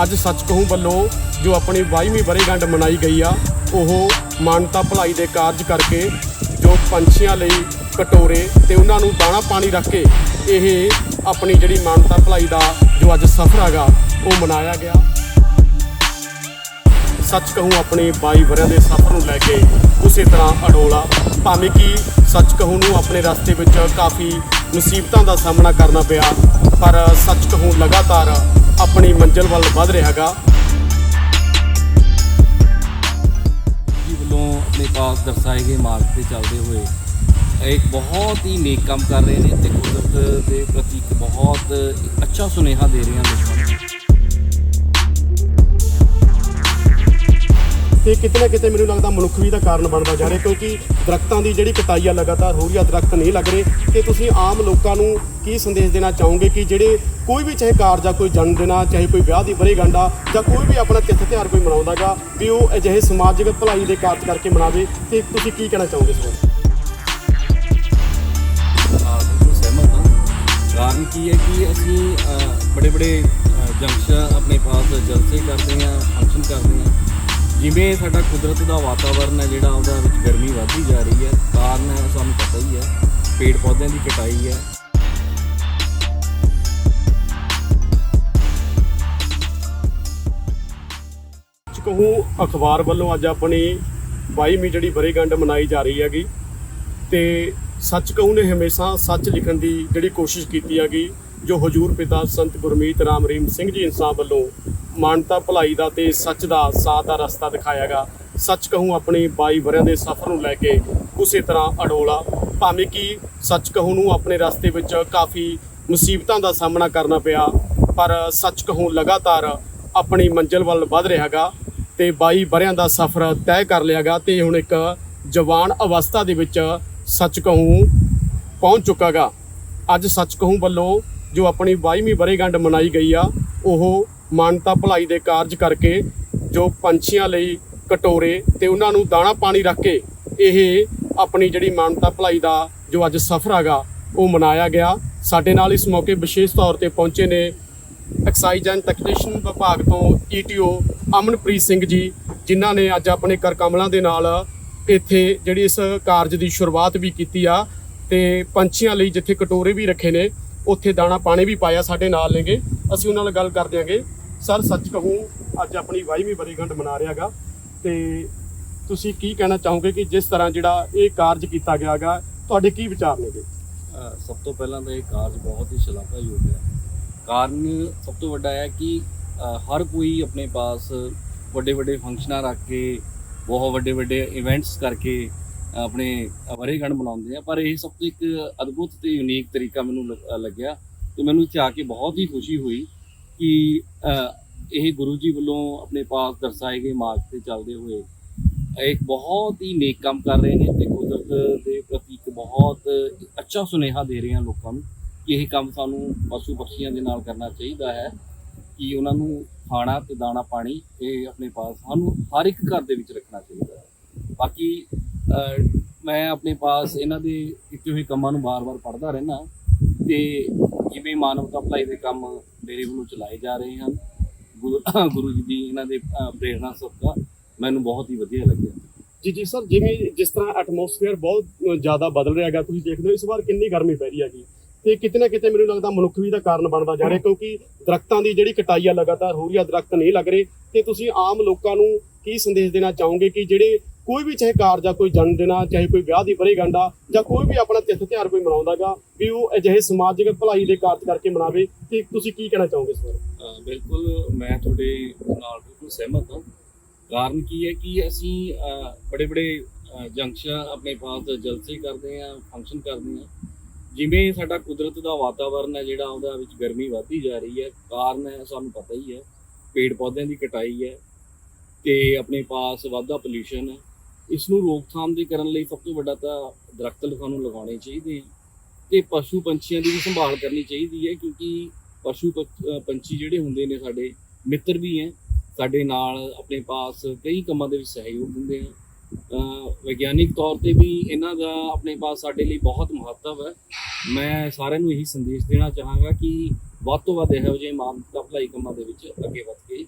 ਅੱਜ ਸੱਚ ਕਹੂੰ ਵੱਲੋਂ ਜੋ ਆਪਣੀ 22ਵੀਂ ਵਰ੍ਹੇਗੰਢ ਮਨਾਈ ਗਈ ਆ, ਉਹ ਮਾਨਤਾ ਭਲਾਈ ਦੇ ਕਾਰਜ ਕਰਕੇ ਜੋ ਪੰਛੀਆਂ ਲਈ ਕਟੋਰੇ ਤੇ ਉਹਨਾਂ ਨੂੰ ਦਾਣਾ ਪਾਣੀ ਰੱਖ ਕੇ ਇਹ ਆਪਣੀ ਜਿਹੜੀ ਮਾਨਤਾ ਭਲਾਈ ਦਾ ਜੋ ਅੱਜ ਸਫ਼ਰ ਹੈਗਾ, ਉਹ ਮਨਾਇਆ ਗਿਆ। ਸੱਚ ਕਹੂੰ ਆਪਣੇ 22 ਵਰਿਆਂ ਦੇ ਸਫ਼ਰ ਨੂੰ ਲੈ ਕੇ ਉਸੇ ਤਰ੍ਹਾਂ ਅਡੋਲਾ, ਭਾਵੇਂ ਕਿ ਸੱਚ ਕਹੂੰ ਨੂੰ ਆਪਣੇ ਰਸਤੇ ਵਿੱਚ ਕਾਫੀ ਮੁਸੀਬਤਾਂ ਦਾ ਸਾਹਮਣਾ ਕਰਨਾ ਪਿਆ, ਪਰ ਸੱਚ ਕਹੂੰ ਲਗਾਤਾਰ ਆਪਣੀ ਮੰਜ਼ਿਲ ਵੱਲ ਵਧ ਰਿਹਾ ਹੈਗਾ ਜੀ ਵੱਲੋਂ ਆਪਣੇ ਪਾਸ ਦਰਸਾਏ ਗਏ ਮਾਰਗ ਤੇ ਚੱਲਦੇ ਹੋਏ ਇਹ ਬਹੁਤ ਹੀ ਨੇਕ ਕੰਮ ਕਰ ਰਹੇ ਨੇ ਤੇ ਕੁਦਰਤ ਦੇ ਪ੍ਰਤੀ ਇੱਕ ਬਹੁਤ ਅੱਛਾ ਸੁਨੇਹਾ ਦੇ ਰਹੇ ਹਨ ਲੋਕਾਂ ਤੇ ਕਿਤੇ ਨਾ ਕਿਤੇ ਮੈਨੂੰ ਲੱਗਦਾ ਮਨੁੱਖ ਵੀ ਦਾ ਕਾਰਨ ਬਣਦਾ ਜਾ ਰਿਹਾ, ਕਿਉਂਕਿ ਦਰਖਤਾਂ ਦੀ ਜਿਹੜੀ ਕਟਾਈ ਆ ਲਗਾਤਾਰ ਹੋ ਰਹੀ ਆ, ਦਰਖਤ ਨਹੀਂ ਲੱਗ ਰਹੇ। ਤੇ ਤੁਸੀਂ ਆਮ ਲੋਕਾਂ ਨੂੰ ਕੀ ਸੰਦੇਸ਼ ਦੇਣਾ ਚਾਹੋਗੇ ਕਿ ਜਿਹੜੇ ਕੋਈ ਵੀ ਚਾਹੇ ਕਾਰਜ ਆ ਕੋਈ ਜਨਮ ਦਿਨ ਆ, ਚਾਹੇ ਕੋਈ ਵਿਆਹ ਦੀ ਵਰ੍ਹੇਗੰਢ ਆ, ਜਾਂ ਕੋਈ ਵੀ ਆਪਣਾ ਤਿਥ ਤਿਉਹਾਰ ਕੋਈ ਮਨਾਉਂਦਾਗਾ ਵੀ ਉਹ ਅਜਿਹੇ ਸਮਾਜਿਕ ਭਲਾਈ ਦੇ ਕਾਰਜ ਕਰਕੇ ਮਨਾਵੇ, ਤੇ ਤੁਸੀਂ ਕੀ ਕਹਿਣਾ ਚਾਹੋਗੇ ਇਸ ਬਾਰੇ? ਸਹਿਮਤ ਕਾਰਨ ਕੀ ਹੈ ਕਿ ਅਸੀਂ ਬੜੇ ਬੜੇ ਜੰਕਸ਼ਨ ਆਪਣੇ ਪਾਸ ਜਲਸੇ ਕਰਦੇ ਹਾਂ, ਫੰਕਸ਼ਨ ਕਰਦੇ ਹਾਂ। ਜਿਵੇਂ ਸਾਡਾ ਕੁਦਰਤ ਦਾ ਵਾਤਾਵਰਨ ਹੈ, ਜਿਹੜਾ ਉਹਦਾ ਵਿੱਚ ਗਰਮੀ ਵਧਦੀ ਜਾ ਰਹੀ ਹੈ, ਕਾਰਨ ਹੈ, ਸਾਨੂੰ ਪਤਾ ਹੀ ਹੈ, ਪੇੜ ਪੌਦਿਆਂ ਦੀ ਕਟਾਈ ਹੈ। ਸੱਚ ਕਹੂੰ, ਅਖਬਾਰ ਵੱਲੋਂ ਅੱਜ ਆਪਣੀ 22ਵੀਂ ਜਿਹੜੀ ਵਰ੍ਹੇਗੰਢ ਮਨਾਈ ਜਾ ਰਹੀ ਹੈਗੀ ਤੇ ਸੱਚ ਕਹੂ ਨੇ ਹਮੇਸ਼ਾ ਸੱਚ ਲਿਖਣ ਦੀ ਜਿਹੜੀ ਕੋਸ਼ਿਸ਼ ਕੀਤੀ ਹੈਗੀ, ਜੋ ਹਜੂਰ ਪਿਤਾ ਸੰਤ ਗੁਰਮੀਤ ਰਾਮ ਰਹੀਮ ਸਿੰਘ ਜੀ ਇਨਸਾਨ ਵੱਲੋਂ ਮਾਨਤਾ ਭਲਾਈ ਦਾ ਤੇ ਸੱਚ ਦਾ ਸਾਥ ਦਾ ਰਸਤਾ ਦਿਖਾਇਆਗਾ। ਸੱਚ ਕਹੂੰ ਆਪਣੀ 22 ਵਰਿਆਂ ਦੇ ਸਫ਼ਰ ਨੂੰ ਲੈ ਕੇ, ਉਸੇ ਤਰ੍ਹਾਂ ਅਡੋਲਾ। ਭਾਵੇਂ ਕਿ ਸੱਚ ਕਹੂੰ ਨੂੰ ਆਪਣੇ ਰਸਤੇ ਵਿੱਚ ਕਾਫੀ ਮੁਸੀਬਤਾਂ ਦਾ ਸਾਹਮਣਾ ਕਰਨਾ ਪਿਆ, ਪਰ ਸੱਚ ਕਹੂੰ ਲਗਾਤਾਰ ਆਪਣੀ ਮੰਜ਼ਿਲ ਵੱਲ ਵਧ ਰਿਹਾ ਹੈਗਾ ਤੇ 22 ਵਰਿਆਂ ਦਾ ਸਫ਼ਰ ਤੈਅ ਕਰ ਲਿਆਗਾ ਤੇ ਹੁਣ ਇੱਕ ਜਵਾਨ ਅਵਸਥਾ ਦੇ ਵਿੱਚ ਸੱਚ ਕਹੂੰ ਪਹੁੰਚ ਚੁੱਕਾਗਾ। ਅੱਜ ਸੱਚ ਕਹੂੰ ਵੱਲੋਂ ਜੋ ਆਪਣੀ 22ਵੀਂ ਵਰ੍ਹੇਗੰਢ ਮਨਾਈ ਗਈ ਆ, ਉਹ ਮਾਨਤਾ ਭਲਾਈ ਦੇ ਕਾਰਜ ਕਰਕੇ ਜੋ ਪੰਛੀਆਂ ਲਈ ਕਟੋਰੇ ਤੇ ਉਹਨਾਂ ਨੂੰ ਦਾਣਾ ਪਾਣੀ ਰੱਖ ਕੇ ਇਹ ਆਪਣੀ ਜਿਹੜੀ ਮਾਨਤਾ ਭਲਾਈ ਦਾ ਜੋ ਅੱਜ ਸਫ਼ਰ ਹੈਗਾ, ਉਹ ਮਨਾਇਆ ਗਿਆ। ਸਾਡੇ ਨਾਲ ਇਸ ਮੌਕੇ ਵਿਸ਼ੇਸ਼ ਤੌਰ ਤੇ ਪਹੁੰਚੇ ਨੇ ਐਕਸਾਈਜ਼ ਐਂਡ ਟੈਕਨੀਸ਼ੀਅਨ ਵਿਭਾਗ ਤੋਂ ਈਟੀਓ ਅਮਨਪ੍ਰੀਤ ਸਿੰਘ ਜੀ, ਜਿਨ੍ਹਾਂ ਨੇ ਅੱਜ ਆਪਣੇ ਕਰਕਮਲਾਂ ਦੇ ਨਾਲ ਇੱਥੇ ਜਿਹੜੀ ਇਸ ਕਾਰਜ ਦੀ ਸ਼ੁਰੂਆਤ ਵੀ ਕੀਤੀ ਆ ਤੇ ਪੰਛੀਆਂ ਲਈ ਜਿੱਥੇ ਕਟੋਰੇ ਵੀ ਰੱਖੇ ਨੇ, ਉੱਥੇ ਦਾਣਾ ਪਾਣੀ ਵੀ ਪਾਇਆ ਸਾਡੇ ਨਾਲ ਨੇਗੇ। ਅਸੀਂ ਉਹਨਾਂ ਨਾਲ ਗੱਲ ਕਰਦੇ ਦਿਆਂਗੇ ਸਰ, ਸੱਚ ਕਹੂੰ, ਅੱਜ ਆਪਣੀ 22ਵੀਂ ਬਰੇਗੰਢ ਮਨਾ ਰਿਹਾਗਾ ਤੇ ਤੁਸੀਂ ਕੀ ਕਹਿਣਾ ਚਾਹੋਗੇ ਕਿ ਜਿਸ ਤਰ੍ਹਾਂ ਜਿਹੜਾ ਇਹ ਕਾਰਜ ਕੀਤਾ ਗਿਆਗਾ, ਤੁਹਾਡੇ ਕੀ ਵਿਚਾਰ ਨੇਗੇ? ਸਭ ਤੋਂ ਪਹਿਲਾਂ ਤਾਂ ਇਹ ਕਾਰਜ ਬਹੁਤ ਹੀ ਸ਼ਲਾਘਾਯੋਗ ਹੈ। ਕਾਰਨ ਸਭ ਤੋਂ ਵੱਡਾ ਹੈ ਕਿ ਹਰ ਕੋਈ ਆਪਣੇ ਪਾਸ ਵੱਡੇ ਵੱਡੇ ਫੰਕਸ਼ਨਾਂ ਰੱਖ ਕੇ, ਬਹੁਤ ਵੱਡੇ ਵੱਡੇ ਇਵੈਂਟਸ ਕਰਕੇ ਆਪਣੇ ਵਰੇਗੰਢ ਮਨਾਉਂਦੇ ਆ। ਪਰ ਇਹ ਸਭ ਤੋਂ ਇੱਕ ਅਦਭੁਤ ਤੇ ਯੂਨੀਕ ਤਰੀਕਾ ਮੈਨੂੰ ਲੱਗਿਆ ਤੇ ਮੈਨੂੰ ਇੱਥੇ ਆ ਕੇ ਬਹੁਤ ਹੀ ਖੁਸ਼ੀ ਹੋਈ ਕਿ ਇਹ ਗੁਰੂ ਜੀ ਵੱਲੋਂ ਆਪਣੇ ਪਾਸ ਦਰਸਾਏ ਗਏ ਮਾਰਗ ਤੇ ਚੱਲਦੇ ਹੋਏ ਇੱਕ ਬਹੁਤ ਹੀ ਨੇਕ ਕੰਮ ਕਰ ਰਹੇ ਨੇ ਤੇ ਕੁਦਰਤ ਦੇ ਪ੍ਰਤੀ ਇੱਕ ਬਹੁਤ ਅੱਛਾ ਸੁਨੇਹਾ ਦੇ ਰਹੇ ਹਨ ਲੋਕਾਂ ਨੂੰ ਕਿ ਇਹ ਕੰਮ ਸਾਨੂੰ ਪਸ਼ੂ ਪਕਸ਼ੀਆਂ ਦੇ ਨਾਲ ਕਰਨਾ ਚਾਹੀਦਾ ਹੈ, ਕਿ ਉਹਨਾਂ ਨੂੰ ਖਾਣਾ ਤੇ ਦਾਣਾ ਪਾਣੀ ਇਹ ਆਪਣੇ ਪਾਸ ਸਾਨੂੰ ਹਰ ਇੱਕ ਘਰ ਦੇ ਵਿੱਚ ਰੱਖਣਾ ਚਾਹੀਦਾ ਹੈ। ਬਾਕੀ ਮੈਂ ਆਪਣੇ ਪਾਸ ਇਹਨਾਂ ਦੇ ਕੀਤੇ ਹੋਏ ਕੰਮਾਂ ਨੂੰ ਬਾਰ-ਬਾਰ ਪੜ੍ਹਦਾ ਰਹਿਣਾ ਤੇ ਜਿਵੇਂ ਮਾਨਵਤਾ ਭਲਾਈ ਦੇ ਕੰਮ ਮੇਰੇ ਵੱਲੋਂ ਚਲਾਏ ਜਾ ਰਹੇ ਹਨ। ਗੁਰੂ ਜੀ ਦੀ ਇਹਨਾਂ ਦੇ ਪ੍ਰੇਰਣਾ ਸਦਕਾ ਮੈਨੂੰ ਬਹੁਤ ਹੀ ਵਧੀਆ ਲੱਗਿਆ। ਜੀ ਜੀ ਸਰ ਜਿਵੇਂ ਜਿਸ ਤਰ੍ਹਾਂ ਐਟਮੋਸਫੇਅਰ ਬਹੁਤ ਜ਼ਿਆਦਾ ਬਦਲ ਰਿਹਾ ਹੈਗਾ ਤੁਸੀਂ ਦੇਖਦੇ ਹੋ ਇਸ ਵਾਰ ਕਿੰਨੀ ਗਰਮੀ ਪੈ ਰਹੀ ਹੈਗੀ। ਤੇ ਕਿਤੇ ਨਾ ਕਿਤੇ ਮੈਨੂੰ ਲੱਗਦਾ ਮਨੁੱਖ ਵੀ ਦਾ ਕਾਰਨ ਬਣਦਾ ਜਾ ਰਿਹਾ ਕਿਉਂਕਿ ਦਰਖਤਾਂ ਦੀ ਜਿਹੜੀ ਕਟਾਈ ਆ ਲਗਾਤਾਰ ਹੋ ਰਹੀ ਆ ਦਰਖਤ ਨਹੀਂ ਲੱਗ ਰਹੇ। ਤੇ ਤੁਸੀਂ ਆਮ ਲੋਕਾਂ ਨੂੰ ਕੀ ਸੰਦੇਸ਼ ਦੇਣਾ ਚਾਹੋਗੇ ਕਿ ਜਿਹੜੇ ਕੋਈ ਵੀ ਚਾਹੇ ਕਾਰਜ ਆ ਕੋਈ ਜਨਮ ਦਿਨ ਆ, ਚਾਹੇ ਕੋਈ ਵਿਆਹ ਦੀ ਵਰ੍ਹੇਗੰਢ ਆ, ਜਾਂ ਕੋਈ ਵੀ ਆਪਣਾ ਤਿਥ ਤਿਉਹਾਰ ਕੋਈ ਮਨਾਉਂਦਾਗਾ ਵੀ ਉਹ ਅਜਿਹੇ ਸਮਾਜਿਕ ਭਲਾਈ ਦੇ ਕਾਰਜ ਕਰਕੇ ਮਨਾਵੇ, ਤੇ ਤੁਸੀਂ ਕੀ ਕਹਿਣਾ ਚਾਹੋਗੇ ਇਸ ਬਾਰੇ? ਬਿਲਕੁਲ ਮੈਂ ਤੁਹਾਡੇ ਨਾਲ ਬਿਲਕੁਲ ਸਹਿਮਤ ਹਾਂ। ਕਾਰਨ ਕੀ ਹੈ ਕਿ ਅਸੀਂ ਬੜੇ ਬੜੇ ਜੰਕਸ਼ਨ ਆਪਣੇ ਪਾਸ ਜਲਸੇ ਕਰਦੇ ਹਾਂ ਫੰਕਸ਼ਨ ਕਰਦੇ ਹਾਂ। ਜਿਵੇਂ ਸਾਡਾ ਕੁਦਰਤ ਦਾ ਵਾਤਾਵਰਨ ਹੈ, ਜਿਹੜਾ ਉਹਦਾ ਵਿੱਚ ਗਰਮੀ ਵਧਦੀ ਜਾ ਰਹੀ ਹੈ, ਕਾਰਨ ਹੈ, ਸਾਨੂੰ ਪਤਾ ਹੀ ਹੈ ਪੇੜ ਪੌਦਿਆਂ ਦੀ ਕਟਾਈ ਹੈ, ਤੇ ਆਪਣੇ ਪਾਸ ਵਾਧਾ ਪੋਲੂਸ਼ਨ ਹੈ। ਇਸ ਨੂੰ ਰੋਕਥਾਮ ਦੇ ਕਰਨ ਲਈ ਸਭ ਤੋਂ ਵੱਡਾ ਤਾਂ ਦਰਖਤ ਸਾਨੂੰ ਲਗਾਉਣੇ ਚਾਹੀਦੇ ਆ। ਤੇ ਪਸ਼ੂ ਪੰਛੀਆਂ ਦੀ ਵੀ ਸੰਭਾਲ ਕਰਨੀ ਚਾਹੀਦੀ ਹੈ, ਕਿਉਂਕਿ ਪਸ਼ੂ ਪਕ- ਪੰਛੀ ਜਿਹੜੇ ਹੁੰਦੇ ਨੇ ਸਾਡੇ ਮਿੱਤਰ ਵੀ ਹੈ। ਸਾਡੇ ਨਾਲ ਆਪਣੇ ਪਾਸ ਕਈ ਕੰਮਾਂ ਦੇ ਵਿੱਚ ਸਹਿਯੋਗ ਦਿੰਦੇ ਆ। ਵਿਗਿਆਨਿਕ ਤੌਰ ਤੇ ਵੀ ਇਹਨਾਂ ਦਾ ਆਪਣੇ ਪਾਸ ਸਾਡੇ ਲਈ ਬਹੁਤ ਮਹੱਤਵ ਹੈ। ਮੈਂ ਸਾਰਿਆਂ ਨੂੰ ਇਹੀ ਸੰਦੇਸ਼ ਦੇਣਾ ਚਾਹਾਂਗਾ ਕਿ ਵੱਧ ਤੋਂ ਵੱਧ ਇਹੋ ਜਿਹੇ ਇਮਾਨਤਾ ਭਲਾਈ ਕੰਮਾਂ ਦੇ ਵਿੱਚ ਅੱਗੇ ਵੱਧ ਕੇ